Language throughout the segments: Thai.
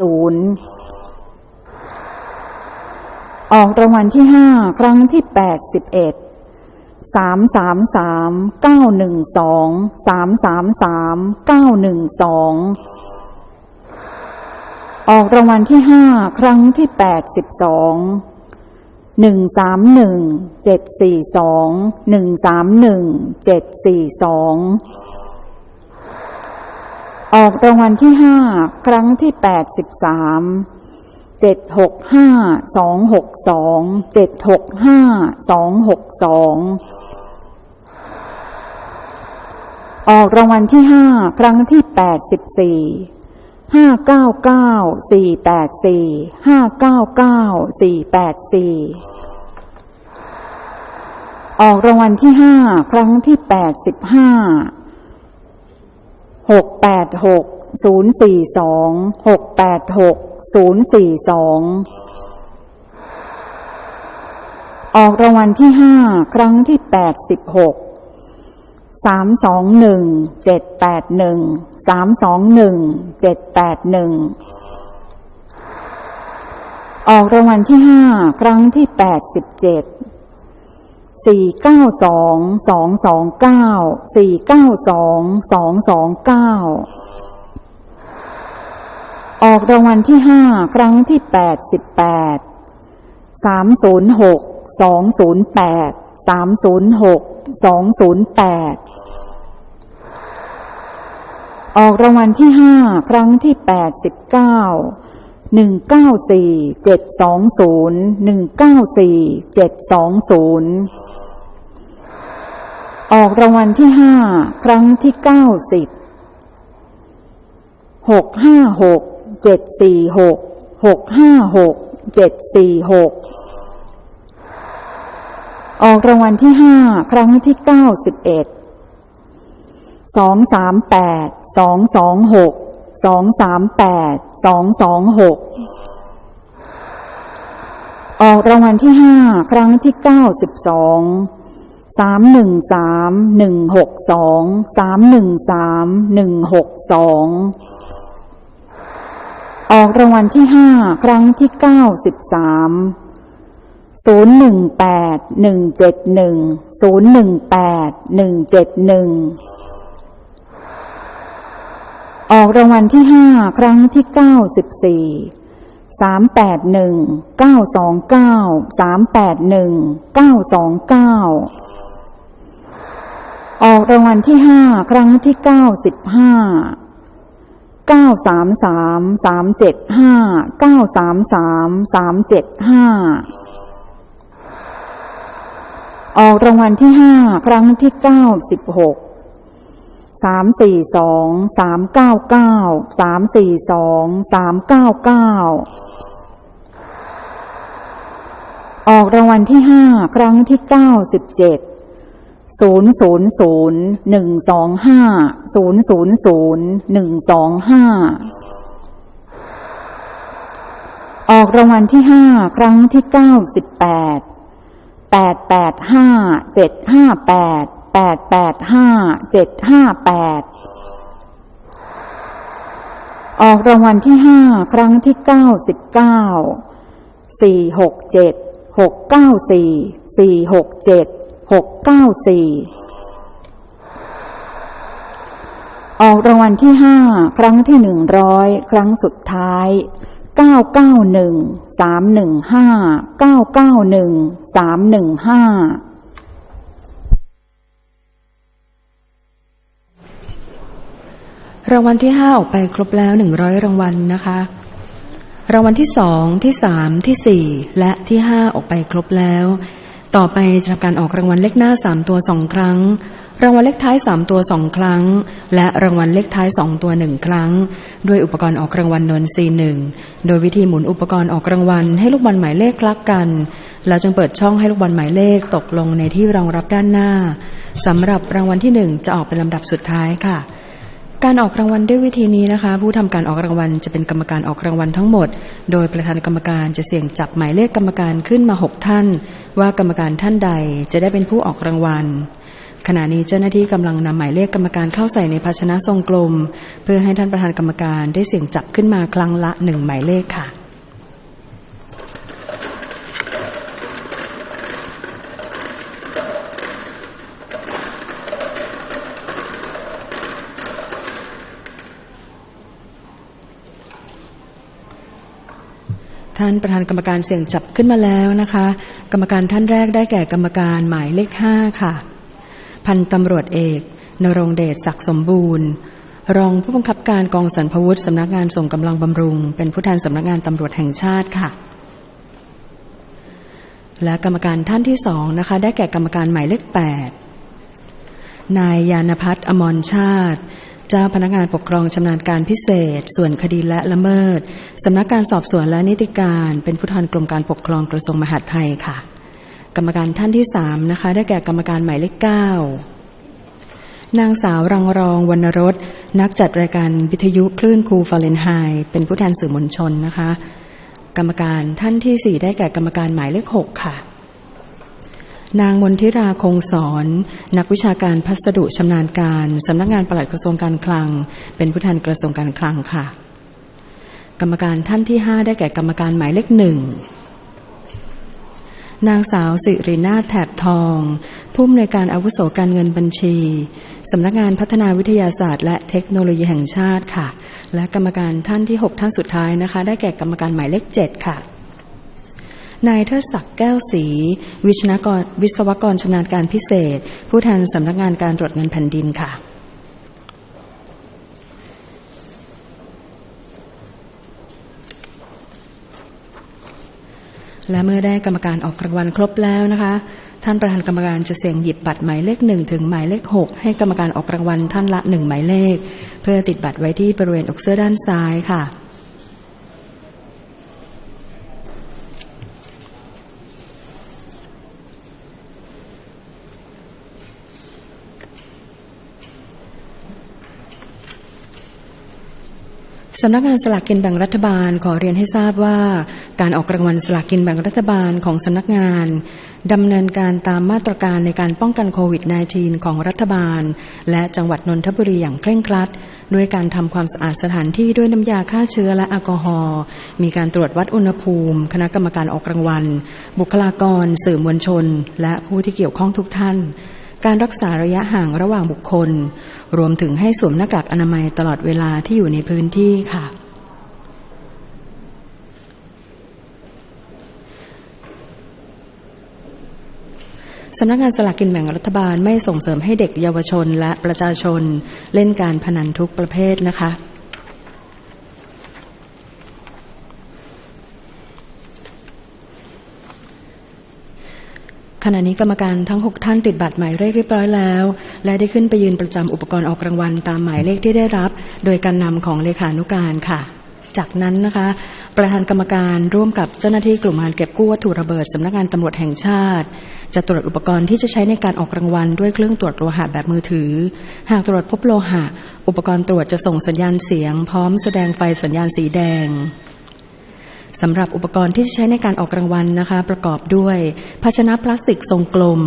ศูนย์ออกรางวัลที่ห้าครั้งที่แปดสิบเอ็ดสามสามสามเก้าหนึ่งสองสามสามสามเก้าหนึ่งสองออกรางวัลที่ห้าครั้งที่แปดสิบสองหนึ่งสามหนึ่งเจ็ดสี่สองหนึ่งสามหนึ่งเจ็ดสี่สอง ออกรางวัลที่ห้าครั้งที่แปดสิบสามเจ็ดหกห้าสองหกสองเจ็ดหกห้าสองหกสองออกรางวัลที่ห้าครั้งที่แปดสิบสี่ห้าเก้าเก้าสี่แปดสี่ห้าเก้าเก้าสี่แปดสี่ออกรางวัลที่ห้าครั้งที่แปดสิบห้า หกแปดหกศูนย์สี่สองหกแปดหกศูนย์สี่สองออกรางวัลที่ห้าครั้งที่แปดสิบหกสามสองหนึ่งเจ็ดแปดหนึ่งสามสองหนึ่งเจ็ดแปดหนึ่งออกรางวัลที่ห้าครั้งที่แปดสิบเจ็ด สี่เก้าสองสองสองเก้าสี่เก้าสองสองสองเก้าออกรางวัลที่ห้าครั้งที่แปดสิบแปดสามศูนย์หกสองศูนย์แปดสามศูนย์หกสองศูนย์แปดออกรางวัลที่ห้าครั้งที่แปดสิบเก้าหนึ่งเก้าสี่เจ็ดสองศูนย์หนึ่งเก้าสี่เจ็ดสองศูนย์ ออกรางวัลที่ห้าครั้งที่เก้าสิบหกห้าหกเจ็ดสี่หกหกห้าหกเจ็ดสี่หกออกรางวัลที่ห้าครั้งที่เก้าสิบเอ็ดสองสามแปดสองสองหกสองสามแปดสองสองหกออกรางวัลที่ห้าครั้งที่เก้าสิบสอง สามหนึ่งสามหนึ่งหกสองสามหนึ่งสามหนึ่งหกสองออกรางวัลที่ห้าครั้งที่เก้าสิบสามศูนย์หนึ่งแปดหนึ่งเจ็ดหนึ่งศูนย์หนึ่งแปดหนึ่งเจ็ดหนึ่งออกรางวัลที่ห้าครั้งที่เก้าสิบสี่สามแปดหนึ่งเก้าสองเก้าสามแปดหนึ่งเก้าสองเก้า รางวัลที่ห้าครั้งที่เก้าสิบห้าเก้าสามสามสามเจ็ดห้าเก้าสามสามสามเจ็ดห้าออกรางวัลที่ห้าครั้งที่เก้าสิบหกสามสี่สองสามเก้าเก้าสามสี่สองสามเก้าเก้าออกรางวัลที่ห้าครั้งที่เก้าสิบเจ็ด ศูนย์ศูนย์ศูนย์หนึ่งสองห้าศูนย์ศูนย์ศูนย์หนึ่งสองห้าออกรางวัลที่ห้าครั้งที่เก้าสิบแปดแปดแปดห้าเจ็ดห้าแปดแปดแปดห้าเจ็ดห้าแปดออกรางวัลที่ห้าครั้งที่เก้าสิบเก้าสี่หกเจ็ดหกเก้าสี่สี่หกเจ็ด หกเก้าสี่ออกรางวัลที่ห้าครั้งที่หนึ่งร้อยครั้งสุดท้ายเก้าเก้าหนึ่งสามหนึ่งห้าเก้าเก้าหนึ่งสามหนึ่งห้ารางวัลที่ห้าออกไปครบแล้วหนึ่งร้อยรางวัลนะคะ รางวัลที่สองที่สามที่สี่และที่ห้าออกไปครบแล้ว ต่อไปจะทำการออกรางวัลเลขหน้าสามตัวสองครั้ง รางวัลเลขท้ายสามตัวสองครั้ง และรางวัลเลขท้ายสองตัวหนึ่งครั้ง ด้วยอุปกรณ์ออกรางวัลนนซีหนึ่งโดยวิธีหมุนอุปกรณ์ออกรางวัลให้ลูกบอลหมายเลขคลักกัน แล้วจึงเปิดช่องให้ลูกบอลหมายเลขตกลงในที่รองรับด้านหน้าสำหรับรางวัลที่หนึ่งจะออกเป็นลำดับสุดท้ายค่ะ การออกรางวัลด้วยวิธีนี้นะคะ ผู้ทำการออกรางวัลจะเป็นกรรมการออกรางวัลทั้งหมด โดยประธานกรรมการจะเสี่ยงจับหมายเลขกรรมการขึ้นมาหกท่าน ว่ากรรมการท่านใดจะได้เป็นผู้ออกรางวัล ขณะนี้เจ้าหน้าที่กำลังนำหมายเลขกรรมการเข้าใส่ในภาชนะทรงกลม เพื่อให้ท่านประธานกรรมการได้เสี่ยงจับขึ้นมาครั้งละหนึ่งหมายเลขค่ะ ท่านประธานกรรมการเสี่ยงจับขึ้นมาแล้วนะคะ กรรมการท่านแรกได้แก่กรรมการหมายเลขห้าค่ะ พันตำรวจเอกนรงเดชศักดิ์สมบูรณ์ รองผู้บังคับการกองสรรพวุฒิสำนักงานส่งกำลังบำรุง เป็นผู้แทนสำนักงานตำรวจแห่งชาติค่ะ และกรรมการท่านที่สองนะคะ ได้แก่กรรมการหมายเลขแปดนายยานพัฒน์อมรชาติ เจ้าพนักงานปกครองชำนาญการพิเศษ ส่วนคดีและละเมิด สำนักการสอบสวนและนิติการ เป็นผู้แทนกรมการปกครองกระทรวงมหาดไทยค่ะ กรรมการท่านที่สามนะคะ ได้แก่กรรมการหมายเลขเก้านางสาวรังรองวรรณรสนักจัดรายการวิทยุคลื่นครูฟาเรนไฮเป็นผู้แทนสื่อมวลชนนะคะ กรรมการท่านที่สี่ได้แก่กรรมการหมายเลขหกค่ะ นางมนทิราคงสอน นักวิชาการพัสดุชำนาญการสำนักงานปลัดกระทรวงการคลัง เป็นผู้แทนกระทรวงการคลังค่ะ กรรมการท่านที่ห้าได้แก่กรรมการหมายเลขหนึ่งนางสาวสิรินาถแถบทอง ผู้อำนวยการอาวุโสการเงินบัญชีสำนักงานพัฒนาวิทยาศาสตร์ และเทคโนโลยีแห่งชาติค่ะ และกรรมการท่านที่ 6 ท่านสุดท้ายนะคะ ได้แก่กรรมการหมายเลข 7 ค่ะ นายเทิดศักดิ์แก้วศรีวิศนกรวิศวกรชำนาญการพิเศษ ผู้แทนสำนักงานการตรวจเงินแผ่นดินค่ะและเมื่อได้กรรมการออกรางวัลครบแล้วนะคะ ท่านประธานกรรมการจะเสี่ยงหยิบบัตรหมายเลขหนึ่งถึงหมายเลขหกให้กรรมการออกรางวัลท่านละหนึ่งหมายเลข เพื่อติดบัตรไว้ที่บริเวณอกเสื้อด้านซ้ายค่ะ สำนักงานสลากกินแบ่งรัฐบาลขอเรียนให้ทราบว่า การออกรางวัลสลากกินแบ่งรัฐบาลของสำนักงานดำเนินการตามมาตรการในการป้องกันโควิด -19 ของรัฐบาล และจังหวัดนนทบุรีอย่างเคร่งครัด ด้วยการทำความสะอาดสถานที่ด้วยน้ำยาฆ่าเชื้อและแอลกอฮอล์มีการตรวจวัดอุณหภูมิ คณะกรรมการออกรางวัล บุคลากร สื่อมวลชน และผู้ที่เกี่ยวข้องทุกท่าน การรักษาระยะห่างระหว่างบุคคล รวมถึงให้สวมหน้ากากอนามัยตลอดเวลาที่อยู่ในพื้นที่ค่ะ สำนักงานสลากกินแบ่งรัฐบาลไม่ส่งเสริมให้เด็กเยาวชนและประชาชน เล่นการพนันทุกประเภทนะคะ ขณะนี้กรรมการทั้ง 6 ท่านติดบัตรหมายเลขเรียบร้อยแล้ว และได้ขึ้นไปยืนประจำอุปกรณ์ออกรางวัลตามหมายเลขที่ได้รับ โดยการนำของเลขานุการค่ะ จากนั้นนะคะ ประธานกรรมการร่วมกับเจ้าหน้าที่กลุ่มงานเก็บกู้วัตถุระเบิดสำนักงานตำรวจแห่งชาติ จะตรวจอุปกรณ์ที่จะใช้ในการออกรางวัลด้วยเครื่องตรวจโลหะแบบมือถือ หากตรวจพบโลหะ อุปกรณ์ตรวจจะส่งสัญญาณเสียง พร้อมแสดงไฟสัญญาณสีแดง สำหรับอุปกรณ์ที่จะใช้ในการออกรางวัลนะคะ ประกอบด้วย ภาชนะพลาสติกทรงกลม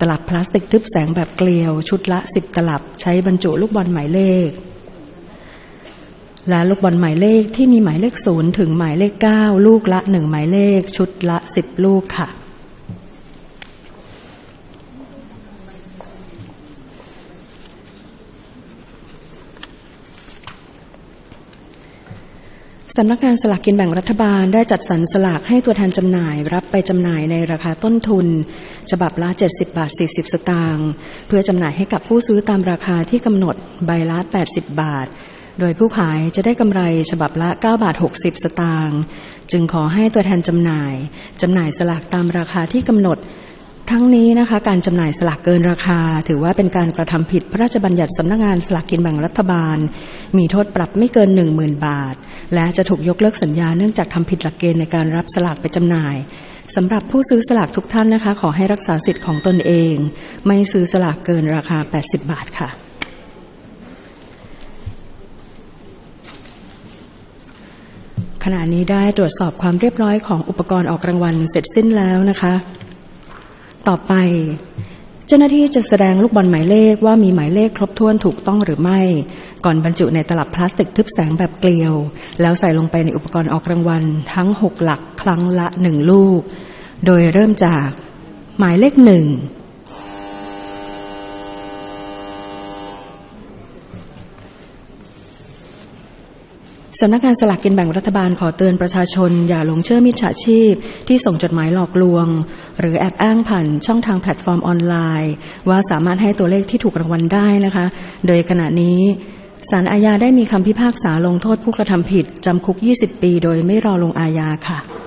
ตลับพลาสติกทึบแสงแบบเกลียว ชุดละ 10 ตลับใช้บรรจุลูกบอลหมายเลข และลูกบอลหมายเลขที่มีหมายเลขศูนย์ถึงหมายเลข 9 ลูกละ 1 หมายเลข ชุดละ 10 ลูกค่ะ สำนักงานสลากกินแบ่งรัฐบาลได้จัดสรรสลากให้ตัวแทนจำหน่ายรับไปจำหน่ายในราคาต้นทุน ฉบับละ 70 บาท 40 สตางค์เพื่อจำหน่ายให้กับผู้ซื้อตามราคาที่กำหนดใบละ 80 บาท โดยผู้ขายจะได้กำไรฉบับละ 9 บาท 60 สตางค์จึงขอให้ตัวแทนจำหน่ายจำหน่ายสลากตามราคาที่กำหนด ทั้งนี้นะคะการจำหน่ายสลากเกินราคา ถือว่าเป็นการกระทำผิดพระราชบัญญัติสำนักงานสลากกินแบ่งรัฐบาล มีโทษปรับไม่เกิน 10,000 บาท และจะถูกยกเลิกสัญญาเนื่องจากทำผิดหลักเกณฑ์ในการรับสลากไปจำหน่ายสำหรับผู้ซื้อสลากทุกท่านนะคะ ขอให้รักษาสิทธิ์ของตนเอง ไม่ซื้อสลากเกินราคา 80 บาทค่ะขณะนี้ได้ตรวจสอบความเรียบร้อยของอุปกรณ์ออกรางวัลเสร็จสิ้นแล้วนะคะ ต่อไป เจ้าหน้าที่จะแสดงลูกบอลหมายเลขว่ามีหมายเลขครบถ้วนถูกต้องหรือไม่ ก่อนบรรจุในตลับพลาสติกทึบแสงแบบเกลียว แล้วใส่ลงไปในอุปกรณ์ออกรางวัลทั้ง 6 หลักครั้งละ 1 ลูก โดยเริ่มจากหมายเลขหนึ่ง สำนักงานสลากกินแบ่งรัฐบาลขอเตือนประชาชน อย่าหลงเชื่อมิจฉาชีพ ที่ส่งจดหมายหลอกลวง หรือแอบอ้างผ่านช่องทางแพลตฟอร์มออนไลน์ ว่าสามารถให้ตัวเลขที่ถูกรางวัลได้นะคะ โดยขณะนี้ศาลอาญาได้มีคำพิพากษาลงโทษผู้กระทำผิดจำคุก 20 ปี โดยไม่รอลงอาญาค่ะ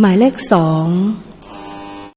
หมายเลขสอง